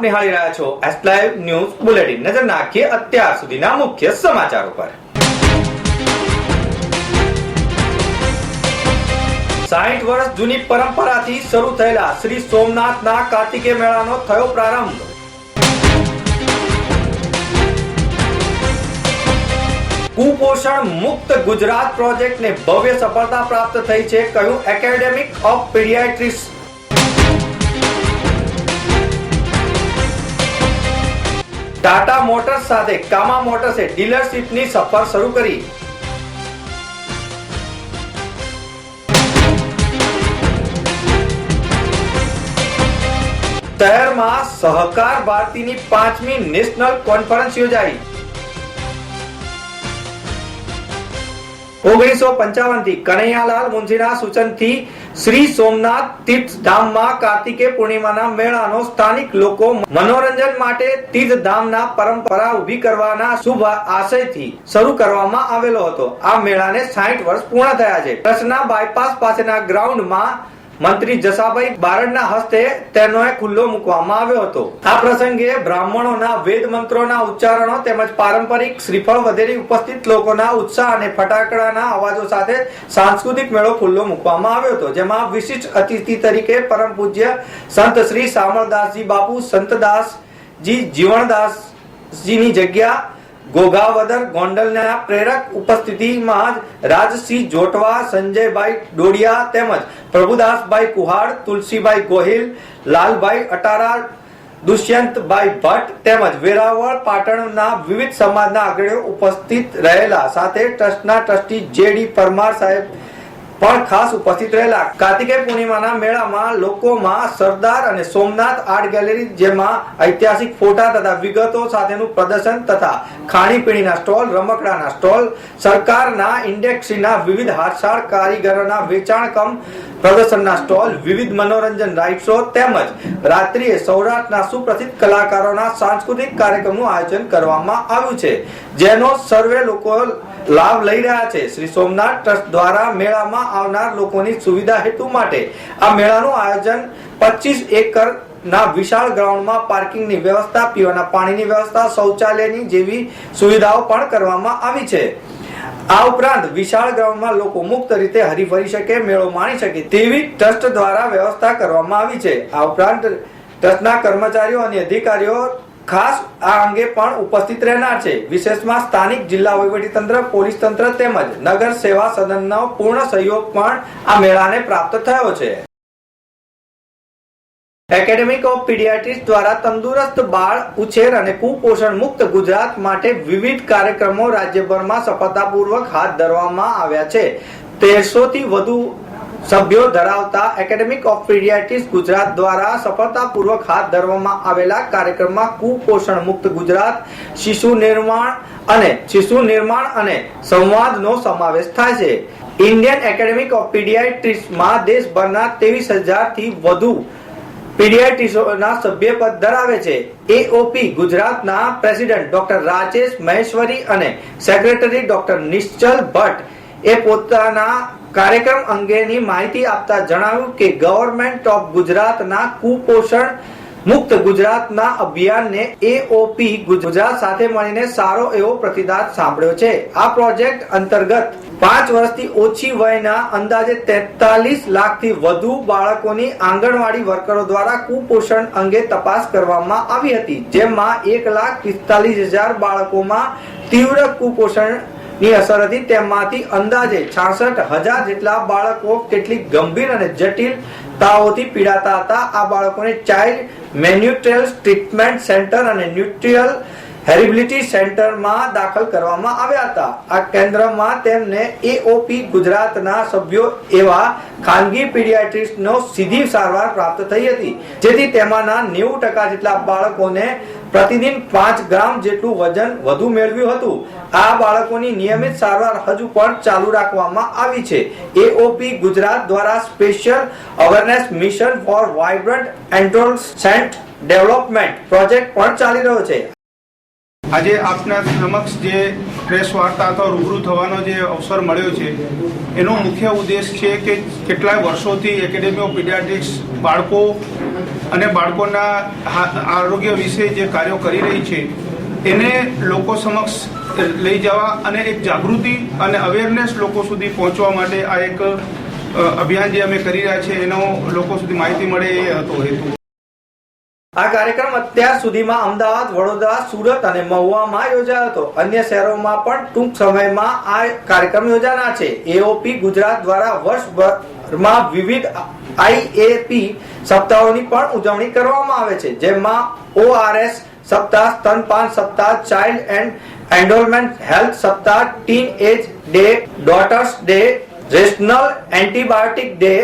આપ નિહાળી રહ્યા છો એસ લાઈવ ન્યૂઝ બુલેટિન નજર નાખીએ અત્યાર સુધીના મુખ્ય સમાચારો પર સાહીઠ વર્ષ જૂની પરંપરાથી શરૂ થયેલા શ્રી સોમનાથના કાર્તિકે મેળાનો થયો પ્રારંભ. કુપોષણ મુક્ત ગુજરાત પ્રોજેક્ટને ભવ્ય સફળતા પ્રાપ્ત થઈ છે, કહ્યું academic of paediatrics Tata Motors સાથે કામા મોટર્સે ડીલરશીપની સફર શરૂ કરી. શહેરમાં સહકાર ભારતીની પાંચમી નેશનલ કોન્ફરન્સ યોજાઈ. ઓગણીસો પંચાવનથી કનૈયાલાલ મુનશીના સૂચનથી શ્રી સોમનાથ તીર્થધામમાં કાર્તિકે પૂર્ણિમાના મેળાનો સ્થાનિક લોકો મનોરંજન માટે તીર્થધામના પરંપરા ઊભી કરવાના શુભ આશયથી શરૂ કરવામાં આવેલો હતો. આ મેળાને 60 વર્ષ પૂર્ણ થયા છે. ટ્રસ્ટના બાયપાસ પાસેના ગ્રાઉન્ડમાં મંત્રી જસાભાઈ બારડના હસ્તે તેનો ખુલ્લો મૂકવામાં આવ્યો હતો. આ પ્રસંગે બ્રાહ્મણોના વેદ મંત્રોના ઉચ્ચારણો તેમજ પારંપરિક શ્રીફળ વધેરી ઉપસ્થિત લોકોના ઉત્સાહ અને ફટાકડાના અવાજો સાથે સાંસ્કૃતિક મેળો ખુલ્લો મૂકવામાં આવ્યો હતો, જેમાં વિશિષ્ટ અતિથિ તરીકે પરમ પૂજ્ય સંત શ્રી સામળદાસજી બાપુ સંતદાસજી જીવણદાસજીની જગ્યા ગોગાવદર ગોંડલના પ્રેરક ઉપસ્થિતિમાં જ રાજસિંહ જોટવા, સંજયભાઈ ડોડિયા તેમજ પ્રભુદાસભાઈ કુહાડ, તુલસીભાઈ ગોહિલ, લાલભાઈ અટારા, દુષ્યંતભાઈ ભટ્ટ તેમજ વેરાવળ પાટણના વિવિધ સમાજના આગળ ઉપસ્થિત રહેલા. સાથે ટ્રસ્ટના ટ્રસ્ટી જેડી પરમાર સાહેબ પણ ખાસ ઉપસ્થિત રહેલા કાર્તિકે પૂર્ણિમાના મેળામાં લોકોમાં સરદાર અને સોમનાથ આર્ટ ગેલેરી જેમાં ઐતિહાસિક ફોટા તથા વિગતો સાથેનું પ્રદર્શન તથા ખાણીપીણીના સ્ટોલ, રમકડાના સ્ટોલ, સરકારના ઇન્ડેક્સીના વિવિધ હાથશાળ કારીગરોના વેચાણ કમ પ્રદર્શનના સ્ટોલ, વિવિધ મનોરંજન રાઇટ શો તેમજ રાત્રિએ સૌરાષ્ટ્રના સુપ્રસિદ્ધ કલાકારોના સાંસ્કૃતિક કાર્યક્રમનું આયોજન કરવામાં આવ્યું છે. જેનો સર્વે લોકો લાભ લઈ રહ્યા છે. શ્રી સોમનાથ ટ્રસ્ટ દ્વારા મેળામાં આવનાર લોકોની સુવિધા હેતુ માટે આ મેળાનું આયોજન પચીસ એકર ના વિશાળ ગ્રાઉન્ડમાં પાર્કિંગની વ્યવસ્થા, પીવાના પાણીની વ્યવસ્થા, શૌચાલયની જેવી સુવિધાઓ પણ કરવામાં આવી છે. આ ઉપરાંત વિશાળ ગ્રાઉન્ડમાં લોકો મુક્ત રીતે હરીફરી શકે, મેળો માણી શકે તેવી ટ્રસ્ટ દ્વારા વ્યવસ્થા કરવામાં આવી છે. આ ઉપરાંત ટ્રસ્ટના કર્મચારીઓ અને અધિકારીઓ ખાસ આ અંગે પણ ઉપસ્થિત રહેનાર છે. વિશેષમાં સ્થાનિક જિલ્લા વહીવટીતંત્ર પોલીસ તંત્ર તેમજ નગર સેવા સદનનો પૂર્ણ સહયોગ પણ આ મેળાને પ્રાપ્ત થયો છે. એકેડેમિક ઓફ પીડિયાટ્રિક્સ દ્વારા તંદુરસ્ત બાળ ઉછેર અને કુપોષણ મુક્ત ગુજરાત માટે વિવિધ કાર્યક્રમો રાજ્યભરમાં સફળતાપૂર્વક હાથ ધરવામાં આવ્યા છે. તેરસો થી વધુ સભ્યો ધરાવતા એકેડેમિક ઓફ પીડિયાટ્રિક્સ ગુજરાત દ્વારા સફળતાપૂર્વક હાથ ધરવામાં આવેલા કાર્યક્રમમાં કુપોષણ મુક્ત ગુજરાત, શિશુ નિર્માણ અને શિશુ નિર્માણ અને સંવાદનો સમાવેશ થાય છે. ઇન્ડિયન એકેડેમિક ઓફ પીડિયાટ્રિક્સમાં દેશભરના ત્રેવીસ હજારથી વધુ પીડિયાટ્રિશોના સભ્યપદ ધરાવે છે. એઓપી ગુજરાતના પ્રેસિડેન્ટ ડોક્ટર રાજેશ મહેશ્વરી અને સેક્રેટરી ડોક્ટર નિશ્ચલ ભટ્ટ એ પોતાના કાર્યક્રમ અંગેની માહિતી આપતા જણાવ્યું કે ગવર્મેન્ટ ઓફ ગુજરાતના કુપોષણ મુક્ત ગુજરાતના અભિયાનને એઓપી ગુજરાત સાથે મળીને સારો એવો પ્રતિસાદ સાંભળ્યો છે. આ પ્રોજેક્ટ અંતર્ગત પાંચ વર્ષથી ઓછી વયના અંદાજે તેતાલીસ લાખથી વધુ બાળકોની આંગણવાડી વર્કરો દ્વારા કુપોષણ અંગે તપાસ કરવામાં આવી હતી, જેમાં એક લાખ પિસ્તાલીસ હજાર બાળકોમાં તીવ્ર કુપોષણ ની અસર હતી. તેમાંથી અંદાજે છાસઠ હજાર જેટલા બાળકો કેટલીક ગંભીર અને જટિલ તાવોથી પીડાતા હતા. આ બાળકોને ચાઇલ્ડ મેન્યુટ્રેલ ટ્રીટમેન્ટ સેન્ટર અને ન્યુટ્રિયલ હેરિબિલિટી સેન્ટરમાં દાખલ કરવામાં આવ્યા હતા. આ કેન્દ્રમાં તેમને એઓપી ગુજરાતના સભ્યો એવા ખાનગી પીડિયાટ્રિસ્ટનો સીધી સારવાર પ્રાપ્ત થઈ હતી. જેથી તેમાંના નેવું ટકા જેટલા બાળકોને પ્રતિદિન પાંચ ગ્રામ જેટલું વજન વધુ મેળવ્યું હતું. આ બાળકોની નિયમિત સારવાર હજુ પણ ચાલુ રાખવામાં આવી છે. એઓપી ગુજરાત દ્વારા special awareness mission for vibrant adolescent development project પણ ચાલી રહ્યો છે. આજે આપના સમક્ષ જે પ્રેસ વાર્તા અથવા રૂબરૂ થવાનો જે અવસર મળ્યો છે, એનો મુખ્ય ઉદ્દેશ છે કે કેટલાય વર્ષોથી એકેડેમી ઓફ પીડિયાટ્રિક્સ બાળકો અને બાળકોના આરોગ્ય વિશે જે કાર્યો કરી રહી છે, એને લોકો સમક્ષ લઈ જવા અને એક જાગૃતિ અને અવેરનેસ લોકો સુધી પહોંચવા માટે આ એક અભિયાન જે અમે કરી રહ્યા છીએ, એનો લોકો સુધી માહિતી મળે એ હતો હેતુ. આ કાર્યક્રમ અત્યાર સુધીમાં અમદાવાદ, વડોદરા, સુરત અને મહુવામાં યોજાયો હતો. અન્ય શહેરોમાં પણ ટૂંક સમયમાં આ કાર્યક્રમ યોજાના છે. એઓપી ગુજરાત દ્વારા વર્ષભરમાં વિવિધ આઈએપી સપ્તાહોની પણ ઉજવણી કરવામાં આવે છે, જેમાં ઓઆરએસ સપ્તાહ, સ્તનપાન સપ્તાહ, ચાઇલ્ડ એન્ડ એન્ડોલમેન્ટ હેલ્થ સપ્તાહ, teen age day, daughters day, rational antibiotic day,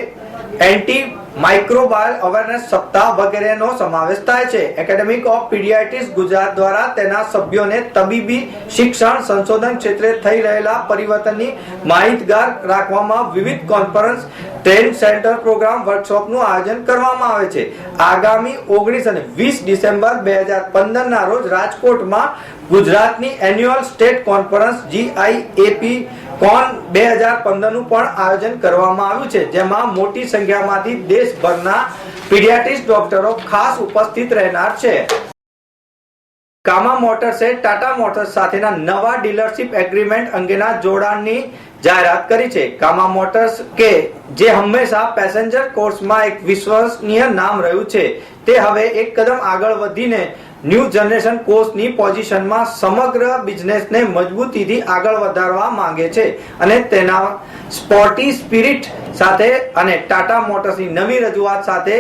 anti microbial awareness સપ્તાહ વગેરેનો સમાવેશ થાય છે. એકેડેમિક ઓફ પીડિયાટ્રિક્સ ગુજરાત દ્વારા તેના સભ્યોને તબીબી શિક્ષણ સંશોધન ક્ષેત્રે થઈ રહેલા પરિવર્તનની માહિતગાર રાખવામાં વિવિધ કોન્ફરન્સ ટ્રેન સેન્ટર પ્રોગ્રામ વર્કશોપનું આયોજન કરવામાં આવે છે. આગામી ઓગણીસ અને વીસ ડિસેમ્બર બે હજાર પંદર ના રોજ રાજકોટમાં ગુજરાતની annual state conference GIAP con બે હજાર પંદરનું પણ આયોજન કરવામાં આવ્યું છે, જેમાં મોટી સંખ્યામાંથી દેશભરના પીડિયાટ્રિક્સ ડોક્ટરો ખાસ ઉપસ્થિત રહેનાર છે. કામા મોટર્સે ટાટા મોટર્સ સાથેના નવા ડીલરશિપ એગ્રીમેન્ટ અંગેના જોડાણની જાહેરાત કરી છે કામા મોટર્સ કે જે હંમેશા પેસેન્જર કોર્સમાં એક વિશ્વસનીય નામ રહ્યું છે. તે હવે એક કદમ આગળ વધીને ન્યૂ જનરેશન કોર્સની પોઝિશનમાં સમગ્ર બિઝનેસને મજબૂતીથી આગળ વધારવા માંગે છે. અને તેના સ્પોર્ટી સ્પિરિટ સાથે અને ટાટા મોટર્સની નવી રજૂઆત સાથે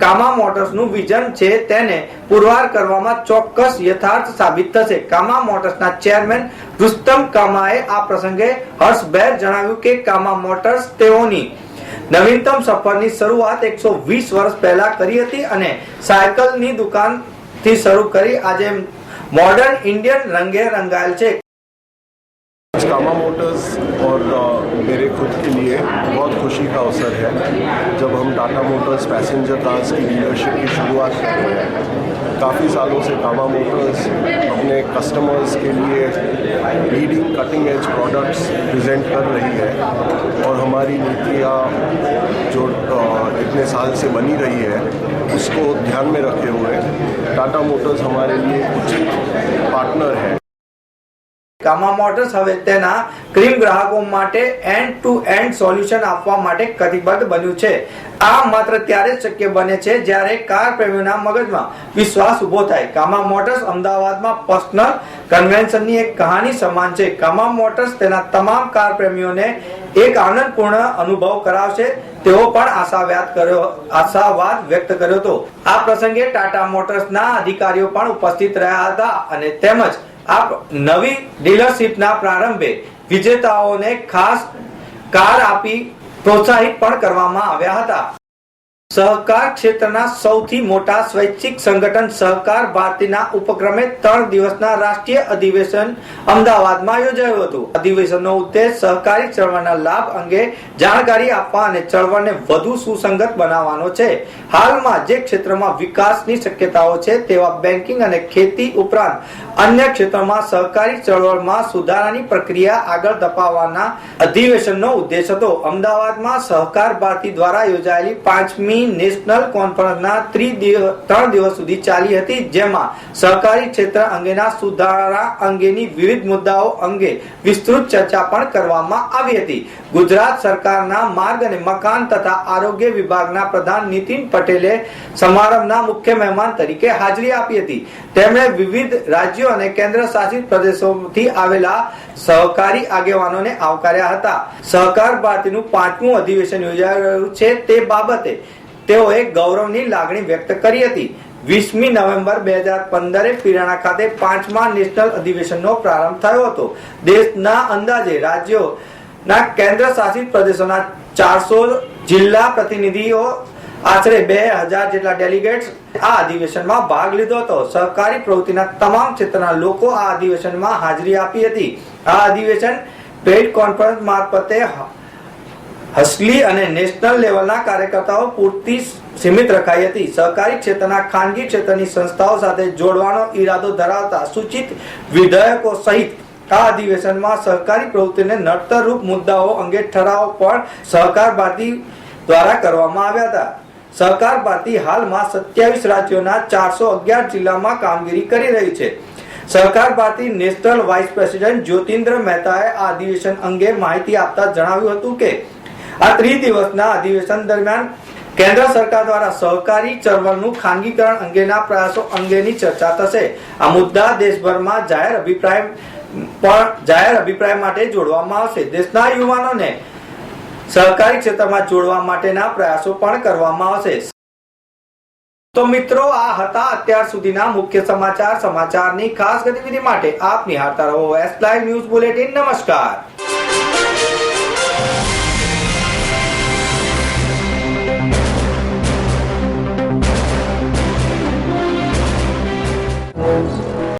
કામા મોટર્સનું વિઝન છે તેને પુરવાર કરવામાં ચોક્કસ યથાર્થ સાબિત થશે. કામા મોટર્સના ચેરમેન રુસ્તમ કામાએ આ પ્રસંગે હર્ષભેર જણાવ્યું કે કામા મોટર્સ તેઓની નવીનતમ સફરની શરૂઆત એકસો વીસ વર્ષ પહેલા કરી હતી અને સાયકલની દુકાનથી શરૂ કરી આજે મોડર્ન ઇન્ડિયન રંગે રંગાયેલ છે. कामा मोटर्स और मेरे खुद के लिए बहुत खुशी का अवसर है जब हम टाटा मोटर्स पैसेंजर कार्स की डीलरशिप की शुरुआत कर रहे हैं। काफ़ी सालों से कामा मोटर्स अपने कस्टमर्स के लिए leading cutting edge products present कर रही है और हमारी नीतियाँ जो इतने साल से बनी रही है, उसको ध्यान में रखे हुए टाटा मोटर्स हमारे लिए उचित पार्टनर है। કામા મોટર્સ હવે તેના ક્રીમ ગ્રાહકો માટે એન્ડ ટુ એન્ડ સોલ્યુશન આપવા માટે કટિબદ્ધ બન્યું છે. આ માત્ર ત્યારે શક્ય બને છે જ્યારે કાર પ્રેમીઓના મગજમાં વિશ્વાસ ઊભો થાય. કામા મોટર્સ અમદાવાદમાં પર્સનલ કન્વેન્શનની એક કહાની સમાન છે. કામા મોટર્સ તેના તમામ કાર પ્રેમીઓને એક આનંદપૂર્ણ અનુભવ કરાવશે. તેઓ પણ આશાવાદ કર્યો, આશાવાદ વ્યક્ત કર્યો હતો. આ પ્રસંગે ટાટા મોટર્સના અધિકારીઓ પણ ઉપસ્થિત રહ્યા હતા અને તેમજ આ નવી ડીલરશીપના પ્રારંભે વિજેતાઓને ખાસ કાર આપી પ્રોત્સાહિત પણ કરવામાં આવ્યા હતા. સહકાર ક્ષેત્રના સૌથી મોટા સ્વૈચ્છિક સંગઠન સહકાર ભારતીના ઉપક્રમે ત્રણ દિવસના રાષ્ટ્રીય અધિવેશન અમદાવાદમાં યોજાયું હતું. અધિવેશનનો ઉદ્દેશ સહકારી ચળવળના લાભ અંગે જાણકારી આપવા અને ચળવળને વધુ સુસંગત બનાવવાનો છે. હાલમાં જે ક્ષેત્રમાં વિકાસની શક્યતાઓ છે તેવા બેન્કિંગ અને ખેતી ઉપરાંત અન્ય ક્ષેત્રોમાં સહકારી ચળવળમાં સુધારાની પ્રક્રિયા આગળ ધપાવવાના અધિવેશનનો ઉદ્દેશ હતો. અમદાવાદમાં સહકાર ભારતી દ્વારા યોજાયેલી પાંચમી નેશનલ કોન્ફરન્સના ત્રી ત્રણ દિવસ સુધી ચાલી હતી, જેમાં સહકારી ક્ષેત્ર અંગેના સુધારા અંગેની વિવિધ મુદ્દાઓ અંગે વિસ્તૃત ચર્ચા પણ કરવામાં આવી હતી. ગુજરાત સરકારના માર્ગ અને મકાન તથા આરોગ્ય વિભાગના પ્રધાન નીતિન પટેલે સમારંભના મુખ્ય મહેમાન તરીકે હાજરી આપી હતી. તેમણે વિવિધ રાજ્યો અને કેન્દ્ર શાસિત પ્રદેશોથી આવેલા સહકારી આગેવાનોને આવકાર્યા હતા. સહકાર ભારતીનું પાંચમું અધિવેશન યોજાઈ રહ્યું છે તે બાબતે તેઓએ ગૌરવની લાગણી વ્યક્ત કરી હતી. વીસમી નવેમ્બર બે હજાર પંદરે પિરાણા ખાતે પાંચમા નેશનલ અધિવેશનનો પ્રારંભ થયો હતો. દેશના અંદાજે રાજ્યોના કેન્દ્ર શાસિત પ્રદેશોના ચારસો જિલ્લા પ્રતિનિધિઓ આશરે બે હજાર જેટલા ડેલિગેટ્સ આ અધિવેશનમાં ભાગ લીધો હતો. સહકારી પ્રવૃત્તિના તમામ ક્ષેત્રના લોકો આ અધિવેશનમાં હાજરી આપી હતી. આ અધિવેશન પેઇડ કોન્ફરન્સ મારફતે હસલી અને નેશનલ લેવલના કાર્યકર્તાઓ પૂરતી સીમિત રખાઈ હતી. સહકારી ક્ષેત્રના ખાનગી ક્ષેત્રની સંસ્થાઓ સાથે જોડવાનો ઈરાદો ધરાવતા સૂચિત વિધેયકો સહિત આ અધિવેશનમાં સહકારી પ્રવૃત્તિને નડતરરૂપ મુદ્દાઓ અંગે ઠરાવ પણ સહકાર ભારતી દ્વારા કરવામાં આવ્યા હતા. સહકાર ભારતી હાલમાં સત્યાવીસ રાજ્યોના ચારસો અગિયાર જિલ્લામાં કામગીરી કરી રહી છે. Sahakar Bharati national vice president Jyotindra મહેતાએ આ અધિવેશન અંગે માહિતી આપતા જણાવ્યું હતું કે આ ત્રિદિવસના અધિવેશન દરમિયાન કેન્દ્ર સરકાર દ્વારા સહકારી ચળવળનું ખાનગીકરણ અંગેના પ્રયાસો અંગેની ચર્ચા થશે. આ મુદ્દા દેશભરમાં જાહેર અભિપ્રાય પણ જાહેર અભિપ્રાય માટે જોડવામાં આવશે. દેશના યુવાનોને સહકારી ક્ષેત્રમાં જોડવા માટેના પ્રયાસો પણ કરવામાં આવશે. તો મિત્રો, આ હતા અત્યાર સુધીના મુખ્ય સમાચાર. સમાચારની ખાસ ગતિવિધિ માટે આપ નિહાળતા રહો. એસ લાઈવ ન્યૂઝ બુલેટિન નમસ્કાર.